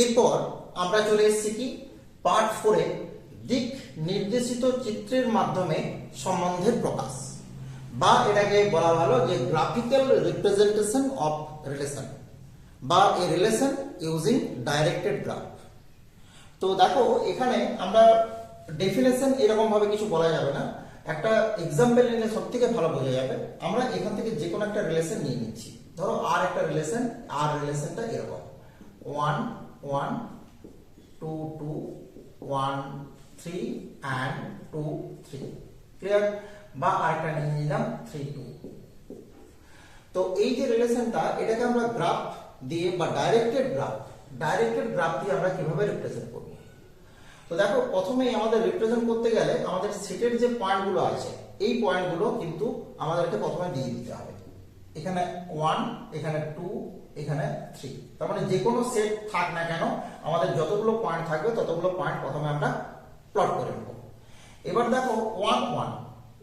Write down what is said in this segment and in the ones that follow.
এরপর আমরা চলে এসেছি কি? পার্ট ফোরে দিক নির্দেশিত চিত্রের মাধ্যমে সম্বন্ধের প্রকাশ। বা এটাকে বলা ভালো যে গ্রাফিক্যাল রিপ্রেজেন্টেশন অফ রিলেশন বা a relation using directed graph তো দেখো, এখানে আমরা ডেফিনেশন এরকম ভাবে কিছু বলা যাবে না। একটা এক্সাম্পল নিলে সব থেকে ভালো বোঝা যাবে। আমরা এখান থেকে যে কোনো একটা রিলেশন নিয়ে নিচ্ছি। ধরো আর একটা রিলেশন আর রিলেশনটা এরকম। One one two two one three and two three clear বা আরেকটা নিয়ে নিলাম থ্রি টু তো এই যে রিলেশনটা এটাকে আমরা গ্রাফ দিয়ে বা ডাইরেক্টেড গ্রাফ ডাইরেক্টেড গ্রাফ দিয়ে আমরা কীভাবে রিপ্রেজেন্ট করব? তো দেখো, প্রথমেই আমাদের রিপ্রেজেন্ট করতে গেলে আমাদের সেটের যে পয়েন্টগুলো আছে, এই পয়েন্টগুলো কিন্তু আমাদেরকে প্রথমে দিয়ে দিতে হবে। এখানে ওয়ান এখানে টু এখানে থ্রি তার মানে যে কোনো সেট থাক না কেন, আমাদের যতগুলো পয়েন্ট থাকবে, ততগুলো পয়েন্ট প্রথমে আমরা প্লট করে নেব। এবার দেখো one one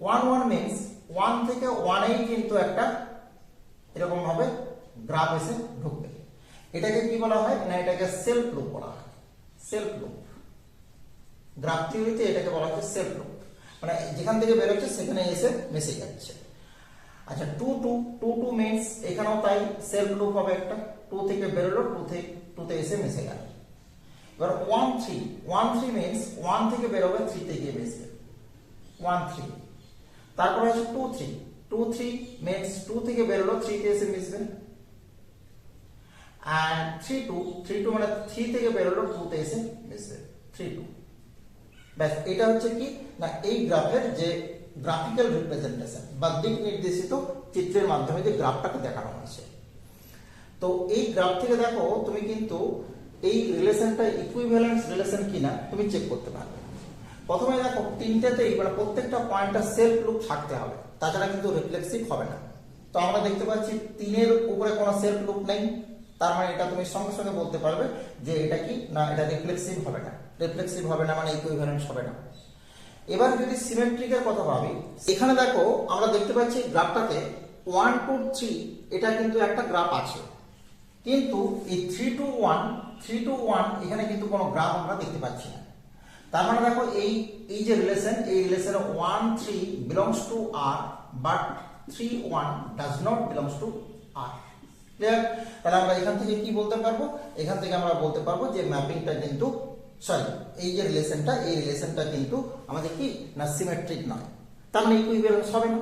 one one means one থেকে ওয়ানেই কিন্তু একটা এরকম ভাবে গ্রাফ এসে ঢুকবে। এটাকে কি বলা হয়? না, এটাকে সেলফ লুপ বলা হয়। সেলফ লুপ গ্রাফ থিওরিতে এটাকে বলা হচ্ছে সেলফ লুপ মানে যেখান থেকে বেরোচ্ছে, সেখানে এসে মিশে যাচ্ছে। আচ্ছা two two two two means এখানেও তাই সেলফ লুপ হবে একটা। টু থেকে বেরোলো টু থেকে টুতে এসে মিশে গেল। এবার one three one three means one থেকে বেরোবে থ্রিতে গিয়ে মিশবে। ওয়ান থ্রি তারপরে আছে two three two three means two থেকে বেরোলো থ্রিতে এসে মিশবে। And three two three two মানে থ্রি থেকে বেরোলো টুতে এসে মিশবে। থ্রি টু ব্যাস, এটা হচ্ছে কি? না, এই গ্রাফের যে গ্রাফিক্যাল রিপ্রেজেন্টেশন বা দিক নির্দেশিত চিত্রের মাধ্যমে যে গ্রাফটাকে দেখানো হয়েছে। তো এই গ্রাফ থেকে দেখো, তুমি কিন্তু এই রিলেশনটা ইকুইভ্যালেন্স রিলেশন কিনা, তুমি চেক করতে পারবে। প্রথমে দেখো তিনটাতেই মানে প্রত্যেকটা পয়েন্টটা সেলফ লুপ থাকতে হবে, তাছাড়া কিন্তু রিফ্লেক্সিভ হবে না। তো আমরা দেখতে পাচ্ছি, তিনের উপরে কোনো সেলফ লুপ নেই, তার মানে এটা তুমি সঙ্গে সঙ্গে বলতে পারবে যে এটা কি, না, এটা রিফ্লেক্সিভ হবে না। রিফ্লেক্সিভ হবে না মানে ইকুইভ্যালেন্স হবে না। এবার যদি সিমেট্রিকের কথা ভাবি, এখানে দেখো আমরা দেখতে পাচ্ছি গ্রাফটাতে ওয়ান টু থ্রি এটা কিন্তু একটা গ্রাফ আছে। কিন্তু এই three two one three two one এখানে কিন্তু কোনো গ্রাফ আমরা দেখতে পাচ্ছি না। তার মানে দেখো এই এই যে রিলেশন এই রিলেশনে one three belongs to R but three one does not belongs to R clear তাহলে আমরা এখান থেকে কি বলতে পারব? এখান থেকে আমরা বলতে পারব যে ম্যাপিংটা কিন্তু সরি এই যে রিলেশনটা এই রিলেশনটা কিন্তু আমাদের কি না সিমেট্রিক নয়। তার মানে ইকুইভ্যালেন্স হবে না।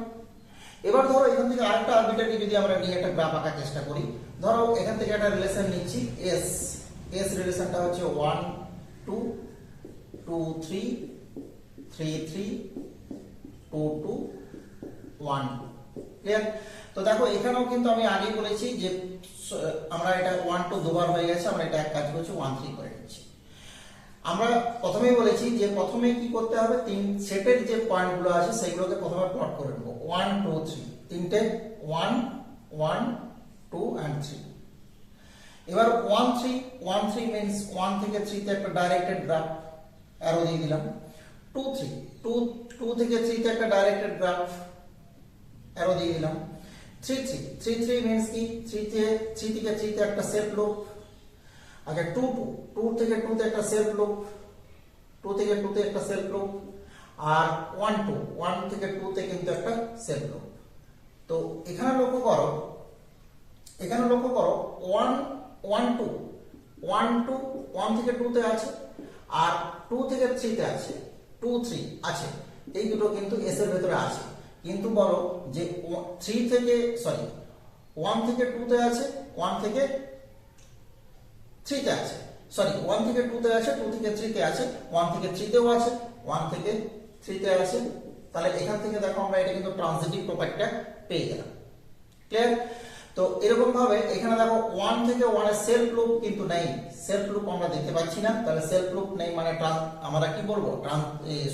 এবার ধরো এখান থেকে আরেকটা আরবিটারি যদি আমরা নিয়ে একটা গ্রাফ আঁকার চেষ্টা করি, ধরো এখান থেকে একটা রিলেশন নিচ্ছি এস এস রিলেশনটা হচ্ছে one two two three three three two two one clear তো দেখো, এখানেও কিন্তু আমি আগেই বলেছি যে, আমরা এটা ওয়ান টু দুবার হয়ে গেছে, আমরা এটা এক কাজ করছি ওয়ান থ্রি করে। আমরা প্রথমেই বলেছি যে প্রথমে কি করতে হবে, তিন সেটের যে পয়েন্টগুলো আছে সেগুলোকে প্রথমে প্লট করে নেব। ওয়ান টু থ্রি তিনটে one one two and three এবার one three one three means one থেকে থ্রিতে একটা ডাইরেক্টেড গ্রাফ অ্যারো দিয়ে দিলাম। টু থ্রি টু টু থেকে থ্রিতে একটা ডাইরেক্টেড গ্রাফ অ্যারো দিয়ে দিলাম। Three three three three means কি? থ্রিতে থ্রি থেকে থ্রিতে একটা self loop two two two থেকে টুতে একটা সেলফ লুপ টু থেকে টুতে একটা সেলফ লুপ আর ওয়ান টু ওয়ান থেকে টুতে কিন্তু একটা সেলফ লুপ তো এখানে লক্ষ্য করো, এখানে লক্ষ্য করো one one two one two one থেকে টুতে আছে, আর টু থেকে থ্রিতে আছে টু থ্রি আছে, এই দুটো কিন্তু এস এর ভেতরে আছে। কিন্তু বলো যে থ্রি থেকে সরি ওয়ান থেকে টুতে আছে ওয়ান থেকে থ্রিতে আছে। সরি ওয়ান থেকে টুতে আছে টু থেকে থ্রিতে আছে ওয়ান থেকে থ্রিতেও আছে ওয়ান থেকে থ্রিতে আছে। তাহলে এখান থেকে দেখো আমরা এটা কিন্তু ট্রানজিটিভ প্রপার্টিটা পেয়ে গেলাম। ক্লিয়ার তো এরকম ভাবে এখানে দেখো ওয়ান থেকে ওয়ানের সেলফ লুপ কিন্তু নেই। সেলফ লুপ আমরা দেখতে পাচ্ছি না। তাহলে সেলফ লুপ নেই মানে আমরা কি বলব?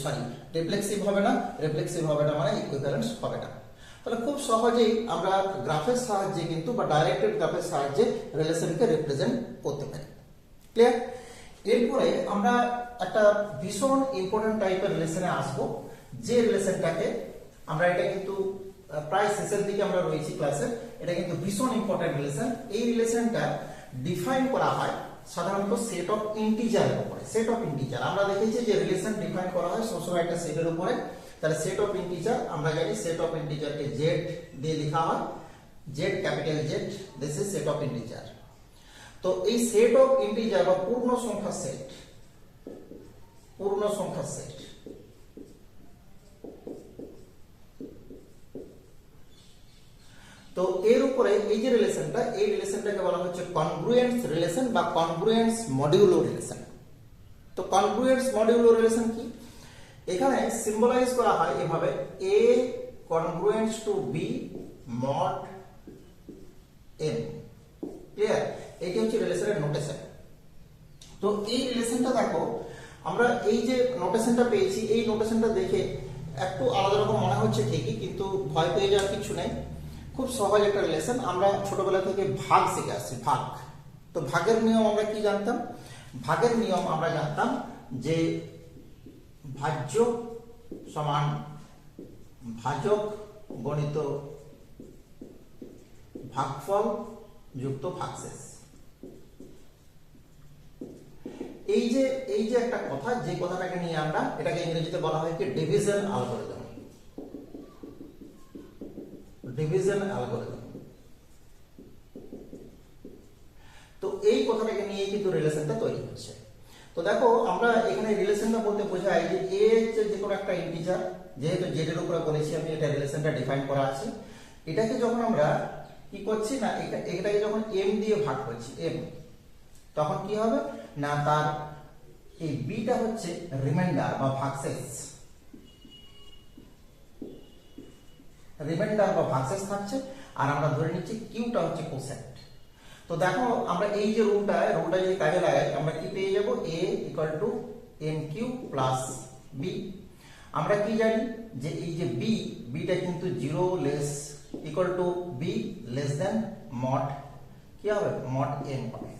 সরি রিফ্লেক্সিভ হবে না। রিফ্লেক্সিভ হবে না মানে ইকুইভ্যালেন্স হবে না। তাহলে খুব সহজেই আমরা গ্রাফের সাহায্যে কিন্তু বা ডাইরেক্টেড গ্রাফের সাহায্যে রিলেশনকে রিপ্রেজেন্ট করতে পারি। ক্লিয়ার এরপরে আমরা একটা ভীষণ ইম্পর্টেন্ট টাইপের রিলেশনে আসব। যে রিলেশনটাকে আমরা এটা কিন্তু প্রায় শেষের দিকে আমরা রয়েছি ক্লাসে এটা কিন্তু ভীষণ ইম্পর্টেন্ট রিলেশন এই রিলেশনটা ডিফাইন করা হয় সাধারণত সেট অফ ইন্টিজারের উপরে সেট অফ ইন্টিজার আমরা দেখেছি যে রিলেশন ডিফাইন করা হয় সবসময় একটা সেটের উপরে। তাহলে সেট অফ ইন্টিজার আমরা জানি সেট অফ ইন্টিজারকে জেড দিয়ে লেখা হয় Z capital Z this is set of integer তো এই সেট অফ ইন্টিজার বা পূর্ণ সংখ্যা সেট পূর্ণ সংখ্যা সেট তো এর উপরে এই যে রিলেশনটা এই রিলেশনটাকে বলা হচ্ছে কনগ্রুয়েন্স রিলেশন বা কনগ্রুয়েন্স মডিউলো রিলেশন তো কনগ্রুয়েন্স মডিউলো রিলেশন কি? এখানে সিম্বলাইজ করা হয় এভাবে a congruence to b mod m clear এটি হচ্ছে রিলেশনের নোটেশন তো এই রিলেশনটা দেখো, আমরা এই যে নোটেশনটা পেয়েছি, এই নোটেশনটা দেখে একটু আলাদা রকম মনে হচ্ছে ঠিকই, কিন্তু ভয় পেয়ে যাওয়ার কিছু নেই। খুব সহজ একটা রিলেশন আমরা ছোটবেলা থেকে ভাগ শিখে আসছি, ভাগ। তো ভাগের নিয়ম আমরা কি জানতাম? ভাগের নিয়ম আমরা জানতাম যে ভাজ্য সমান ভাজক গণিত ভাগফল যুক্ত ভাগশেষ। এই যে এই যে একটা কথা, যে কথাটাকে নিয়ে আমরা এটাকে ইংরেজিতে বলা হয় কি ডিভিশন অ্যালগরিদম ডিভিশন অ্যালগরিদম তো এই কথাটাকে নিয়ে কিন্তু রিলেশনটা তৈরি হচ্ছে। তো দেখো, আমরা এখানে রিলেশনটা বলতে বোঝাই যে এ হচ্ছে যে কোনো একটা ইন্টিজার যেহেতু জেডের উপরে বলেছি আমি, এটা রিলেশনটা ডিফাইন করা আছে। এটাকে যখন আমরা কি করছি না, এটা- এটাকে যখন এম দিয়ে ভাগ করছি এম তখন কি হবে? না, তার এই বিটা হচ্ছে রিমাইন্ডার বা ভাগশেষ রিমাইন্ডার বা ভাগশেষ থাকছে, আর আমরা ধরে নিচ্ছি কিউটা হচ্ছে কোসেন্ট তো দেখো, আমরা এই যে রুলটা রুলটা যদি কাজে লাগাই, আমরা কি পেয়ে যাব? A equal to m q plus b আমরা কি জানি? যে এই যে বি বিটা কিন্তু zero less equal to b less than mod কি হবে? মড এম হবে।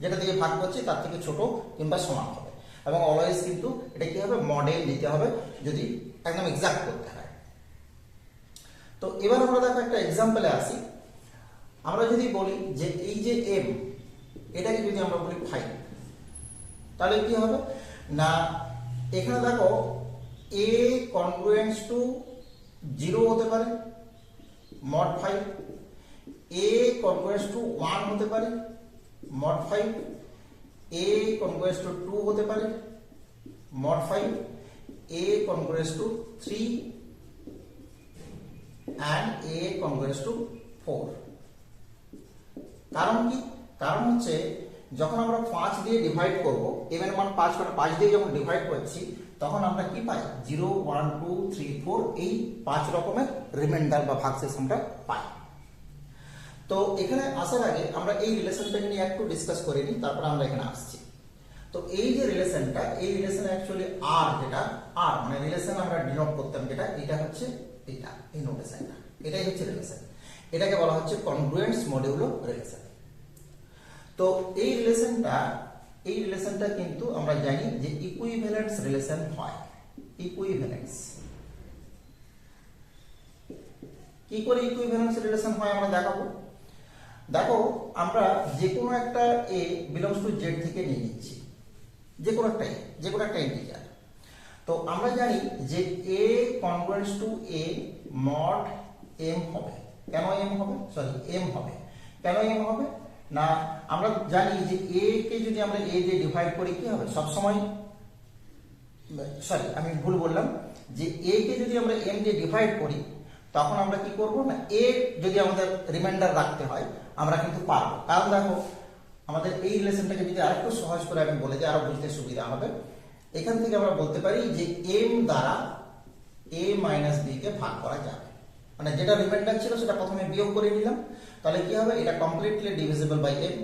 যেটা দিয়ে ভাগ করছি, তার থেকে ছোট কিংবা সমান হবে। এবং অলওয়েজ কিন্তু এটা কি হবে? মডেল দিতে হবে, যদি একদম এক্সাক্ট করতে হয়। তো এবার আমরা দেখো একটা এক্সাম্পলে আসি। আমরা যদি বলি যে এই যে এম এটাকে যদি আমরা বলি ফাইভ তাহলে কি হবে? না, এখানে দেখো এ কনগ্রুয়েন্স টু জিরো হতে পারে mod five a congruence to one হতে পারে mod five a congruence to two হতে পারে mod five a congruence to three and a congruence to four কারণ কি? কারণ হচ্ছে যখন আমরা পাঁচ দিয়ে ডিভাইড করব এর মান পাঁচ মানে পাঁচ দিয়ে যখন ডিভাইড করছি, তখন আমরা কি পাই? Zero one two three four এই পাঁচ রকমের রিমাইন্ডার বা ভাগশেষ আমরা পাই। তো এখানে আসার আগে আমরা এই রিলেশনটাকে নিয়ে একটু ডিসকাস করে নিই, তারপরে আমরা এখানে আসছি। তো এই যে রিলেশনটা এই রিলেশন অ্যাকচুয়ালি আর যেটা আর মানে রিলেশন আমরা ডিনোট করতাম যেটা, এটা হচ্ছে এটা, এই নোটেশনটা এটাই হচ্ছে রিলেশন এটাকে বলা হচ্ছে কনগ্রুয়েন্স মডিউলো রিলেশন তো এই রিলেশনটা এই রিলেশনটা কিন্তু আমরা জানি যে ইকুইভ্যালেন্স রিলেশন হয়। ইকুইভ্যালেন্স কি করে ইকুইভ্যালেন্স রিলেশন হয় আমরা দেখাবো? দেখো, আমরা যে কোনো একটা এ বিলংস টু জেড থেকে নিয়ে নিচ্ছি। যে কোনো একটা এ যে কোনো একটা ইন্টিজার তো আমরা জানি যে a congruence to a mod m হবে। কেন এম হবে? সরি এম হবে। কেন এম হবে? না, আমরা জানি যে এ কে যদি আমরা এ দিয়ে ডিভাইড করি, কি হবে? সবসময় সরি আমি ভুল বললাম, যে এ কে যদি আমরা এম দিয়ে ডিভাইড করি, তখন আমরা কি করব না? এ যদি আমাদের রিমাইন্ডার রাখতে হয়, আমরা কিন্তু পারব। কারণ দেখো, আমাদের এই রিলেশনটাকে যদি আরেকটু সহজ করে আমি বলে দিই, আরও বুঝতে সুবিধা হবে। এখান থেকে আমরা বলতে পারি যে এম দ্বারা এ মাইনাস বি কে ভাগ করা যাবে মানে যেটা রিমাইন্ডার ছিল সেটা প্রথমে বিয়োগ করে নিলাম। তাহলে কি হবে? এটা কমপ্লিটলি ডিভিজিবল বাই এম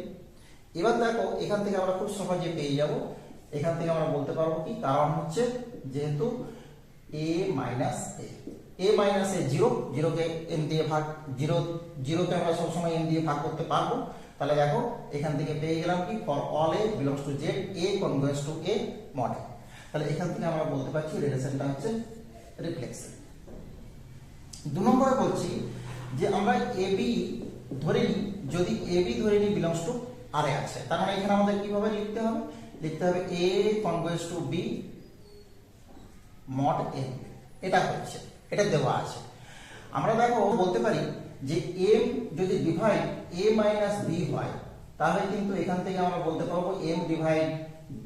এবার দেখো, এখান থেকে আমরা খুব সহজে পেয়ে যাব। এখান থেকে আমরা বলতে পারব কি? কারণ হচ্ছে যেহেতু a minus a a minus a zero জিরোকে m দিয়ে ভাগ জিরো জিরোকে আমরা সবসময় এম দিয়ে ভাগ করতে পারব। তাহলে দেখো, এখান থেকে পেয়ে গেলাম কি? For all a belongs to Z a congruence to a modulo তাহলে এখান থেকে আমরা বলতে পারছি রিলেশনটা হচ্ছে রিফ্লেক্সন দু নম্বরে বলছি যে আমরা এ বি ধরে নিই যদি এ বি ধরে নিই বিলংস টু আর এ আছে। তার মানে এখানে আমাদের কীভাবে লিখতে হবে? লিখতে হবে a congruence to b mod m এটা হচ্ছে, এটা দেওয়া আছে। আমরা দেখো, বলতে পারি যে এম যদি ডিভাইড এ মাইনাস বি হয়, তাহলে কিন্তু এখান থেকে আমরা বলতে পারব m divide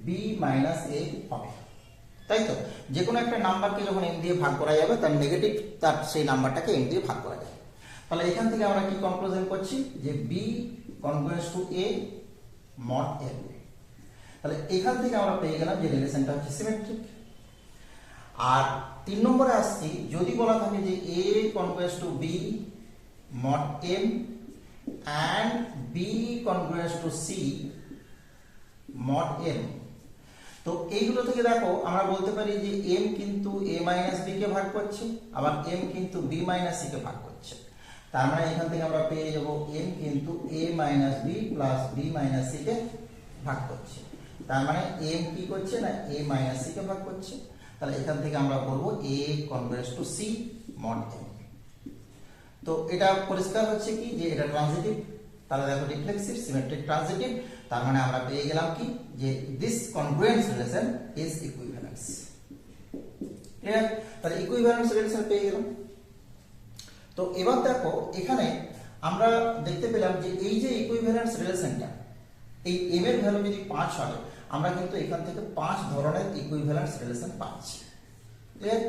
b minus a হবে। তাই তো? যে কোনো একটা নাম্বারকে যখন এম দিয়ে ভাগ করা যাবে, তার নেগেটিভ তার সেই নাম্বারটাকে এম দিয়ে ভাগ করা যাবে। তাহলে এখান থেকে আমরা কি কনক্লুশন করছি? যে b congruence to a mod m তাহলে এখান থেকে আমরা পেয়ে গেলাম যে রিলেশনটা হচ্ছে সিমেট্রিক আর তিন নম্বরে আসছি, যদি বলা থাকে যে A congruence to B mod M and B congruence to C mod M তো এইগুলো থেকে দেখো, আমরা বলতে পারি যে এম কিন্তু এ মাইনাস বি কে ভাগ করছে, আবার এম কিন্তু বি মাইনাস সি কে ভাগ করছে। তার মানে এখান থেকে আমরা পেয়ে যাব এম কিন্তু A minus B plus B minus C কে ভাগ করছে। তার মানে এম কি করছে না এ মাইনাস সি কে ভাগ করছে? তাহলে এখান থেকে আমরা বলব A converse to C mod M তো এটা পরিষ্কার হচ্ছে কি? যে এটা ট্রানজিটিভ তাহলে দেখো রিফ্লেক্সিভ সিমেট্রিক ট্রানজিটিভ তার মানে আমরা পেয়ে গেলাম কি? যে this congruence relation is equivalence clear তাহলে ইকুইভ্যালেন্স রিলেশন পেয়ে গেলাম। তো এবার দেখো, এখানে আমরা দেখতে পেলাম যে এই যে ইকুইভ্যালেন্স রিলেশনটা এই এম এর ভ্যালু যদি পাঁচ হয়, আমরা কিন্তু এখান থেকে পাঁচ ধরনের ইকুইভ্যালেন্স রিলেশন পাচ্ছি। ক্লিয়ার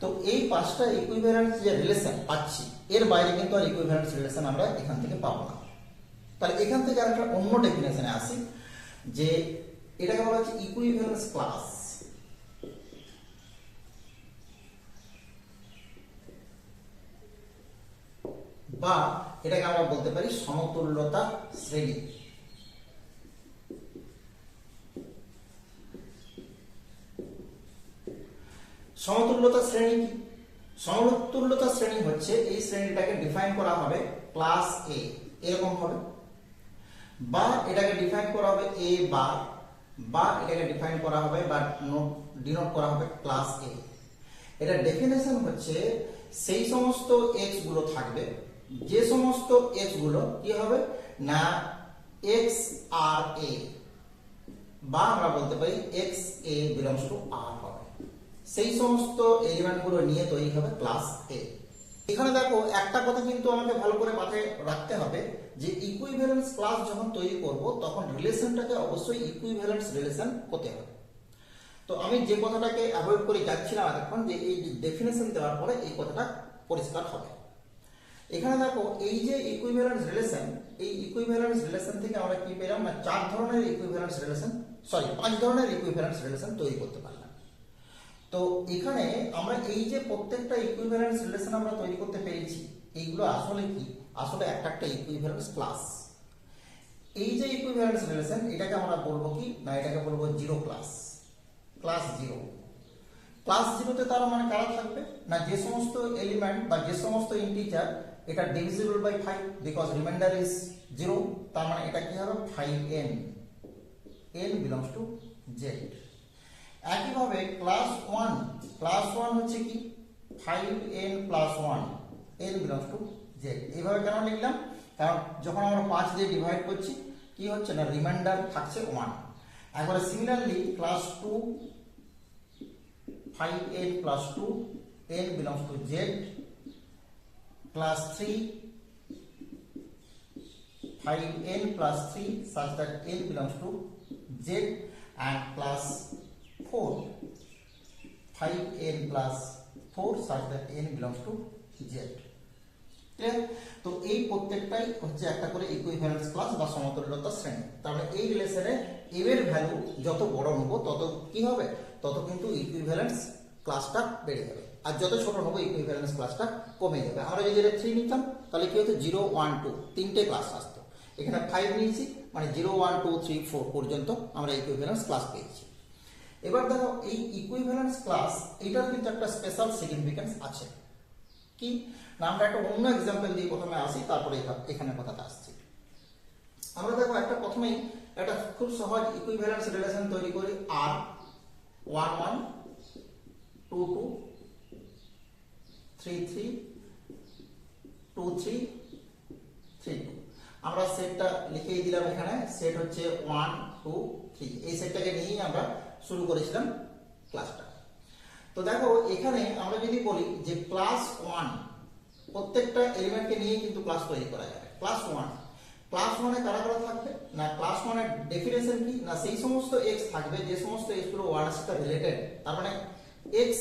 তো এই পাঁচটা ইকুইভ্যালেন্স যে রিলেশন পাচ্ছি, এর বাইরে কিন্তু আর ইকুইভ্যালেন্স রিলেশন আমরা এখান থেকে পাবো না। তাহলে এখান থেকে আর একটা অন্য ডেফিনেশনে আসি, যে এটাকে বলা হচ্ছে ইকুইভ্যালেন্স ক্লাস বা এটাকে আমরা বলতে পারি সমতুল্যতা শ্রেণি। সমতুল্যতা শ্রেণি কি? সমতুল্যতা শ্রেণি হচ্ছে এই শ্রেণীটাকে ডিফাইন করা হবে ক্লাস এ এরকম হবে। বা এটাকে ডিফাইন করা হবে এ বার বা এটাকে ডিফাইন করা হবে বা ডিনোট করা হবে ক্লাস এ এটা ডেফিনেশন হচ্ছে সেই সমস্ত এক্সগুলো থাকবে। যে সমস্ত এক্সগুলো কি হবে? না এক্স আর এ বা আমরা বলতে পারি X A belongs to R হবে। সেই সমস্ত এলিমেন্টগুলো নিয়ে তৈরি হবে ক্লাস এ এখানে দেখো, একটা কথা কিন্তু আমাকে ভালো করে মাথায় রাখতে হবে যে ইকুইভ্যালেন্স ক্লাস যখন তৈরি করব, তখন রিলেশনটাকে অবশ্যই ইকুইভ্যালেন্স রিলেশন হতে হবে। তো আমি যে কথাটাকে অ্যাভয়েড করে যাচ্ছিলাম এতক্ষণ, যে এই ডেফিনেশন দেওয়ার পরে এই কথাটা পরিষ্কার হবে। এখানে দেখো, এই যে ইকুইভ্যালেন্স রিলেশন এই ইকুইভ্যালেন্স রিলেশন থেকে আমরা কি পেলাম না, চার ধরনের ইকুইভ্যালেন্স রিলেশন সরি পাঁচ ধরনের ইকুইভ্যালেন্স রিলেশন তৈরি করতে পারলাম। তো এখানে আমরা এই যে প্রত্যেকটা ইকুইভ্যালেন্স রিলেশন আমরা তৈরি করতে পেরেছি, এইগুলো আসলে কি? আসলে একটা একটা ইকুইভ্যালেন্স ক্লাস এই যে ইকুইভ্যালেন্স রিলেশন এটাকে আমরা বলব কি? না, এটাকে বলব zero class class zero class জিরোতে তার মানে কারা থাকবে? না, যে সমস্ত এলিমেন্ট বা যে সমস্ত ইন্টিজার এটা divisible by five because remainder is zero তার মানে এটা কি হবে? Five N N belongs to Z একইভাবে ক্লাস ওয়ান ক্লাস ওয়ান হচ্ছে কি? Five N plus one N belongs to Z এইভাবে কেন লিখলাম? কারণ যখন আমরা পাঁচ দিয়ে ডিভাইড করছি, কি হচ্ছে না? রিমাইন্ডার থাকছে ওয়ান একবারে similarly class two five N plus two N belongs to Z class three five N plus three such that n belongs to z, and class 4 5n plus 4 such that n belongs to z. Clear তো এই প্রত্যেকটাই হচ্ছে একটা করে equivalence class বা সমতুল্যতা শ্রেণি। তাহলে এই রিলেশনে m এর ভ্যালু যত বড় নেব তত কি হবে? তত কিন্তু ইকুইভ্যালেন্স ক্লাসটা বেড়ে যাবে। আর যত ছোট নেব ইকুইভ্যালেন্স ক্লাসটা কমে যাবে। আমরা যদি এটা থ্রি নিতাম, তাহলে কি হতো? জিরো ওয়ান টু তিনটে ক্লাস আসতো। এখানে ফাইভ নিয়েছি মানে zero one two three four পর্যন্ত আমরা ইকুইভ্যালেন্স ক্লাস পেয়েছি। এবার দেখো, এই ইকুইভ্যালেন্স ক্লাস এটার কিন্তু একটা স্পেশাল সিগনিফিকেন্স আছে। কি? না, আমরা একটা অন্য এক্সাম্পল দিয়ে প্রথমে আসি, তারপরে এখা- এখানে কথাটা আসছি। আমরা দেখো, একটা প্রথমেই একটা খুব সহজ ইকুইভ্যালেন্স রিলেশন তৈরি করি আর one one two two three three two three three two আমরা সেটটা লিখেই দিলাম এখানে সেট হচ্ছে ওয়ান টু থ্রি এই সেটটাকে নিয়েই আমরা শুরু করেছিলাম ক্লাসটা। তো দেখো, এখানে আমরা যদি বলি যে ক্লাস ওয়ান, প্রত্যেকটা এলিমেন্টকে নিয়েই কিন্তু ক্লাস তৈরি করা যাবে। ক্লাস ওয়ান, ক্লাস ওয়ানে কারা কারা থাকবে? না, ক্লাস ওয়ানের ডেফিনেশন কি? না, সেই সমস্ত এক্স থাকবে, যে সমস্ত এক্সগুলো ওয়ানের সাথে রিলেটেড তার মানে এক্স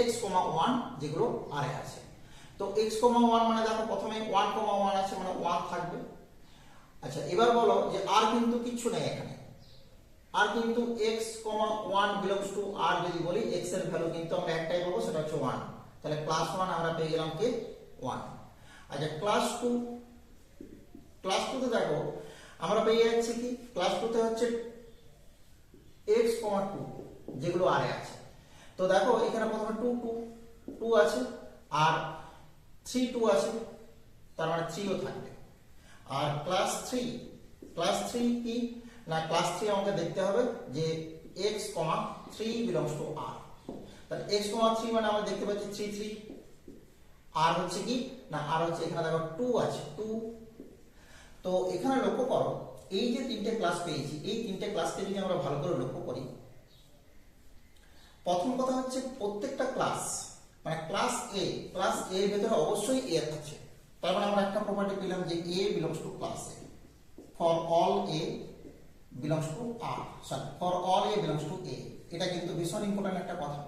এক্স কমা ওয়ান যেগুলো আরে আছে। তো এক্স কমা ওয়ান মানে দেখো, প্রথমে ওয়ান কমা ওয়ান আছে মানে ওয়ান থাকবে। আচ্ছা এবার বলো যে আর কিন্তু কিচ্ছু নেই এখানে। আর কিন্তু x, one belongs to R যদি বলি x এর ভ্যালু কিন্তু আমরা একটাই পাবো সেটা হচ্ছে ওয়ান তাহলে ক্লাস ওয়ান আমরা পেয়ে গেলাম কি? ওয়ান আচ্ছা ক্লাস টু ক্লাস টু তে দেখো আমরা পেয়ে যাচ্ছি কি? ক্লাস টু তে হচ্ছে কমা টু যেগুলো আরে আছে। তো দেখো এখানে প্রথমে টু টু টু আছে আর থ্রি টু আছে তার মানে থ্রিও থাকবে। আর ক্লাস থ্রি ক্লাস থ্রি কি? না ক্লাস থ্রি আমাকে দেখতে হবে যে X comma three belongs to R তাহলে এক্স কমা থ্রি মানে আমরা দেখতে পাচ্ছি থ্রি থ্রি আর হচ্ছে কি? না আর হচ্ছে এখানে দেখো টু আছে টু তো এখানে লক্ষ্য করো, এই যে তিনটে ক্লাস পেয়েছি, এই তিনটে ক্লাসকে যদি আমরা ভালো করে লক্ষ্য করি, প্রথম কথা হচ্ছে প্রত্যেকটা ক্লাস মানে ক্লাস এ ক্লাস এর ভেতরে অবশ্যই এ আছে তার মানে আমরা একটা প্রপার্টি পেলাম যে A belongs to class A for all A belongs to R sorry for all A belongs to A এটা কিন্তু ভীষণ ইম্পর্টেন্ট একটা কথা।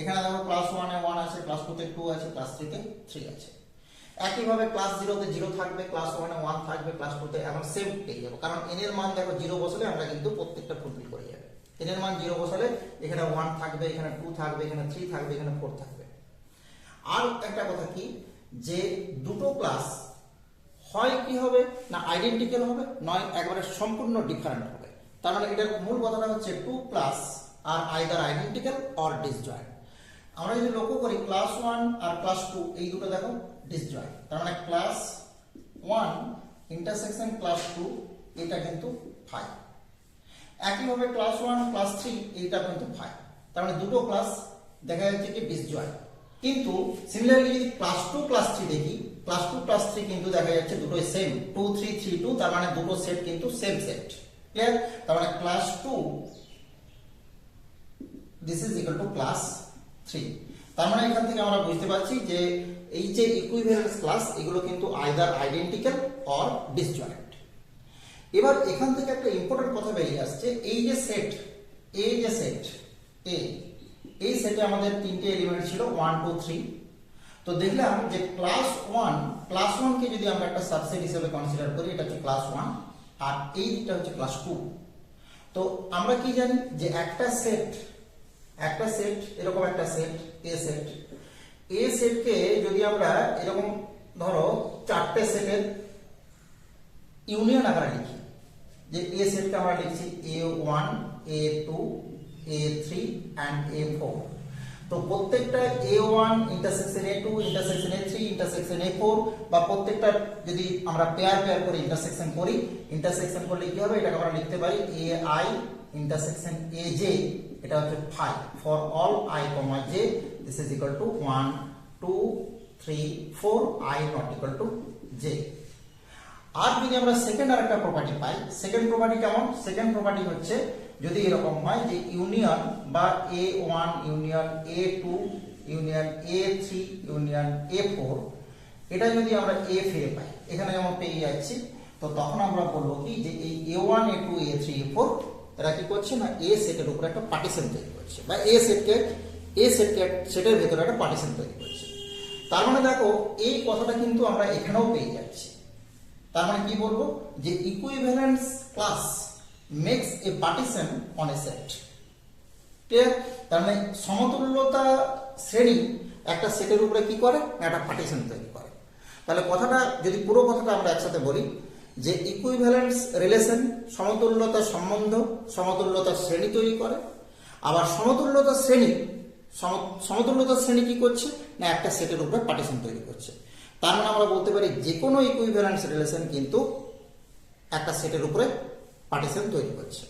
এখানে দেখো ক্লাস ওয়ানে ওয়ান আছে ক্লাস টুতে টু আছে ক্লাস থ্রিতে থ্রি আছে। একইভাবে ক্লাস জিরোতে জিরো থাকবে ক্লাস ওয়ানে ওয়ান থাকবে ক্লাস টুতে এখন সেম পেয়ে যাব। কারণ এন এর মান দেখো জিরো বসলে আমরা কিন্তু প্রত্যেকটা ফুলফিল করে যাবে। এন এর মান জিরো বসালে এখানে ওয়ান থাকবে, এখানে টু থাকবে, এখানে থ্রি থাকবে, এখানে ফোর থাকবে। আর একটা কথা কি? যে দুটো ক্লাস হয় কি হবে? না আইডেন্টিক্যাল হবে, নয় একবারে সম্পূর্ণ ডিফারেন্ট হবে। তার মানে এটার মূল কথাটা হচ্ছে two class are either identical or disjoint আমরা যদি লক্ষ্য করি ক্লাস ওয়ান আর ক্লাস টু এই দুটো দেখো ডিসজয়েন্ট তার মানে class one intersection class two এটা কিন্তু ফাইভ একইভাবে ক্লাস ওয়ান ক্লাস থ্রি এইটা কিন্তু ফাইভ তার মানে দুটো ক্লাস দেখা যাচ্ছে কি ডিসজয়েন্ট কিন্তু সিমিলারলি যদি ক্লাস টু ক্লাস থ্রি দেখি ক্লাস টু ক্লাস থ্রি কিন্তু দেখা যাচ্ছে দুটোই same two three three two তার মানে দুটো সেট কিন্তু সেম সেট ক্লিয়ার তার মানে class two this is equal to class three তার মানে এখান থেকে আমরা বুঝতে পারছি যে এই যে ইকুইভ্যালেন্স ক্লাস এগুলো কিন্তু আইদার আইডেন্টিক্যাল অর ডিসজয়েন্ট এবার এখান থেকে একটা ইম্পর্টেন্ট কথা বেরিয়ে আসছে। এই যে সেট এই যে সেট এ এই সেটে আমাদের তিনটে এলিমেন্ট ছিল ওয়ান টু থ্রি তো দেখলাম যে ক্লাস ওয়ান ক্লাস ওয়ানকে যদি আমরা একটা সাবসেট হিসেবে কনসিডার করি, এটা হচ্ছে ক্লাস ওয়ান আর এই দিকটা হচ্ছে ক্লাস টু তো আমরা কি জানি যে একটা সেট একটা সেট এরকম একটা সেট এ সেট এ সেটকে যদি আমরা এরকম ধরো চারটে সেটের ইউনিয়ন আকারে লিখি, যে এ সেটকে আমরা লিখছি A one A two A three and A four তো প্রত্যেকটা A one intersection A two intersection A three intersection A four বা প্রত্যেকটা যদি আমরা পেয়ার পেয়ার করে ইন্টারসেকশন করি ইন্টারসেকশন করলে কি হবে? এটাকে আমরা লিখতে পারি A I intersection A J এটা হচ্ছে five for all I comma J this is equal to one two three four I not equal to J আর যদি আমরা সেকেন্ড আর একটা প্রপার্টি পাই সেকেন্ড প্রপার্টি কেমন? সেকেন্ড প্রপার্টি হচ্ছে যদি এরকম হয় যে ইউনিয়ন বা A one union A two union A three union A four এটা যদি আমরা এ ফিরে পাই, এখানে যেমন পেয়ে যাচ্ছি, তো তখন আমরা বলব কি যে এই A one A two A three A four এরা কি করছে না এ সেটের উপরে একটা পার্টিশন তৈরি করছে, বা এ সেটকে এ সেটকে সেটের ভেতরে একটা পার্টিশন তৈরি করছে। তার মানে দেখো, এই কথাটা কিন্তু আমরা এখানেও পেয়ে যাচ্ছি। তার মানে কি বলব? যে equivalence class makes a partition on a set clear তার মানে সমতুল্যতা শ্রেণি একটা সেটের উপরে কি করে? একটা পার্টিশন তৈরি করে। তাহলে কথাটা, যদি পুরো কথাটা আমরা একসাথে বলি, যে ইকুইভ্যালেন্স রিলেশন সমতুল্যতা সম্বন্ধ সমতুল্যতার শ্রেণি তৈরি করে, আবার সমতুল্যতার শ্রেণি, সম- সমতুল্যতার শ্রেণি কি করছে? না, একটা সেটের উপরে পার্টিশন তৈরি করছে। তার মানে আমরা বলতে পারি যে কোনো ইকুইভ্যালেন্স রিলেশন কিন্তু একটা সেটের উপরে পার্টিশন তৈরি করছে।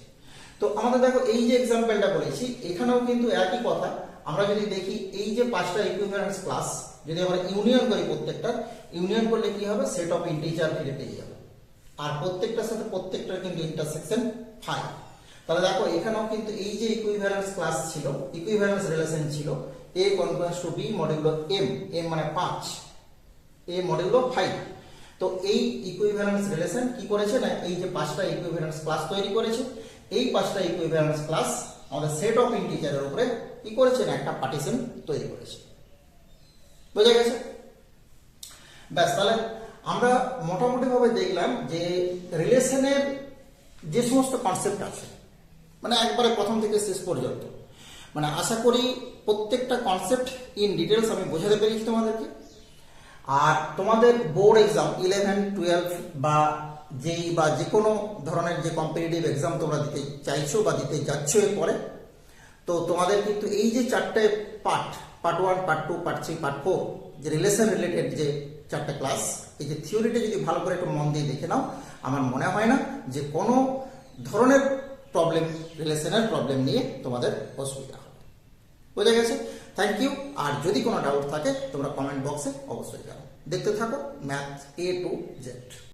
তো আমাদের দেখো এই যে এক্সাম্পলটা বলেছি, এখানেও কিন্তু একই কথা। আমরা যদি দেখি এই যে পাঁচটা ইকুইভ্যালেন্স ক্লাস যদি আমরা ইউনিয়ন করি প্রত্যেকটা ইউনিয়ন করলে কি হবে? সেট অফ ইন্টিজার ফিরে পেয়ে যাবে। আর প্রত্যেকটার সাথে প্রত্যেকটার কিন্তু ইন্টারসেকশন ফাইভ তাহলে দেখো এখানেও কিন্তু এই যে ইকুইভ্যালেন্স ক্লাস ছিল ইকুইভ্যালেন্স রিলেশন ছিল A congruence to B modulo M M মানে পাঁচ এ মডেল ফাইভ তো এই ইকুইভ্যালেন্স রিলেশন কি করেছে? না, এই যে পাঁচটা ইকুইভ্যালেন্স ক্লাস তৈরি করেছে, এই পাঁচটা ইকুইভ্যালেন্স ক্লাস আমাদের সেট অফ ইন্টিজারের উপরে কি করেছে? না, একটা পার্টিশন তৈরি করেছে। বোঝা গেছে? ব্যাস, তাহলে আমরা মোটামুটি ভাবে দেখলাম যে রিলেশনের যে সমস্ত কনসেপ্ট আছে মানে একবারে প্রথম থেকে শেষ পর্যন্ত মানে আশা করি প্রত্যেকটা কনসেপ্ট ইন ডিটেলস আমি বোঝাতে পেরেছি তোমাদেরকে। আর তোমাদের বোর্ড এক্সাম ইলেভেন টুয়েলভ বা যেই বা যে কোনো ধরনের যে কম্পিটিটিভ এক্সাম তোমরা দিতে চাইছো বা দিতে যাচ্ছ এরপরে, তো তোমাদের কিন্তু এই যে চারটে part part one part two part three part four যে রিলেশন রিলেটেড যে চারটে ক্লাস এই যে থিওরিটা যদি ভালো করে একটু মন দিয়ে দেখে নাও, আমার মনে হয় না যে কোনো ধরনের প্রবলেম রিলেশনের প্রবলেম নিয়ে তোমাদের অসুবিধা হবে। বোঝা গেছে? থ্যাংক ইউ আর যদি কোনো ডাউট থাকে, তোমরা কমেন্ট বক্সে অবশ্যই জানাও দেখতে থাকো ম্যাথ এ টু জেড